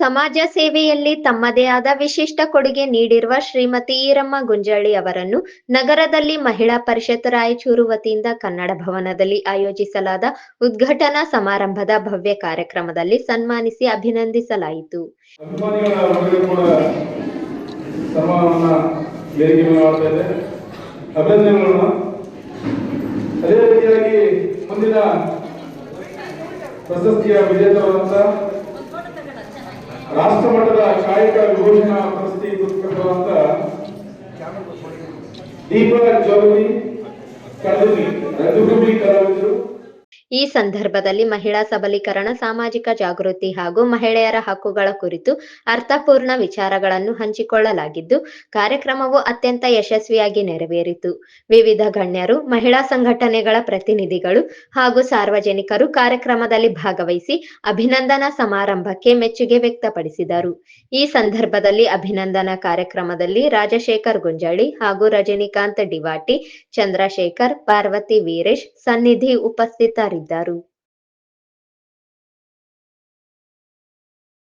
ಸಮಾಜ ಸೇವೆಯಲ್ಲಿ ತಮ್ಮದೇ ಆದ ವಿಶಿಷ್ಟ ಕೊಡುಗೆ ನೀಡಿರುವ ಶ್ರೀಮತಿ ಈರಮ್ಮ ಗುಂಜಾಳಿ ಅವರನ್ನು ನಗರದಲ್ಲಿ ಮಹಿಳಾ ಪರಿಷತ್ ರಾಯಚೂರು ವತಿಯಿಂದ ಕನ್ನಡ ಭವನದಲ್ಲಿ ಆಯೋಜಿಸಲಾದ ಉದ್ಘಾಟನಾ ಸಮಾರಂಭದ ಭವ್ಯ ಕಾರ್ಯಕ್ರಮದಲ್ಲಿ ಸನ್ಮಾನಿಸಿ ಅಭಿನಂದಿಸಲಾಯಿತು. ಪ್ರಶಸ್ತಿಯ ರಾಷ್ಟ್ರ ಮಟ್ಟದ ಕಾಯಕ ವಿಭೂಷಣ ಪ್ರಶಸ್ತಿ ಪುರಸ್ಕೃತರಾದಂತ ದೀಪ ಜೋಗತಿ ಕಡಲುಗಿ ರಂಗಭೂಮಿ ಕಲಾವಿದರು ಈ ಸಂದರ್ಭದಲ್ಲಿ ಮಹಿಳಾ ಸಬಲೀಕರಣ, ಸಾಮಾಜಿಕ ಜಾಗೃತಿ ಹಾಗೂ ಮಹಿಳೆಯರ ಹಕ್ಕುಗಳ ಕುರಿತು ಅರ್ಥಪೂರ್ಣ ವಿಚಾರಗಳನ್ನು ಹಂಚಿಕೊಳ್ಳಲಾಗಿದ್ದು, ಕಾರ್ಯಕ್ರಮವು ಅತ್ಯಂತ ಯಶಸ್ವಿಯಾಗಿ ನೆರವೇರಿತು. ವಿವಿಧ ಗಣ್ಯರು, ಮಹಿಳಾ ಸಂಘಟನೆಗಳ ಪ್ರತಿನಿಧಿಗಳು ಹಾಗೂ ಸಾರ್ವಜನಿಕರು ಕಾರ್ಯಕ್ರಮದಲ್ಲಿ ಭಾಗವಹಿಸಿ ಅಭಿನಂದನಾ ಸಮಾರಂಭಕ್ಕೆ ಮೆಚ್ಚುಗೆ ವ್ಯಕ್ತಪಡಿಸಿದರು. ಈ ಸಂದರ್ಭದಲ್ಲಿ ಅಭಿನಂದನಾ ಕಾರ್ಯಕ್ರಮದಲ್ಲಿ ರಾಜಶೇಖರ್ ಗುಂಜಳಿ ಹಾಗೂ ರಜನಿಕಾಂತ್ ಡಿವಾಟಿ ಚಂದ್ರಶೇಖರ್, ಪಾರ್ವತಿ ವೀರೇಶ್ ಸನ್ನಿಧಿ ಉಪಸ್ಥಿತರಿದ್ದರು. ಇದ್ದಾರು.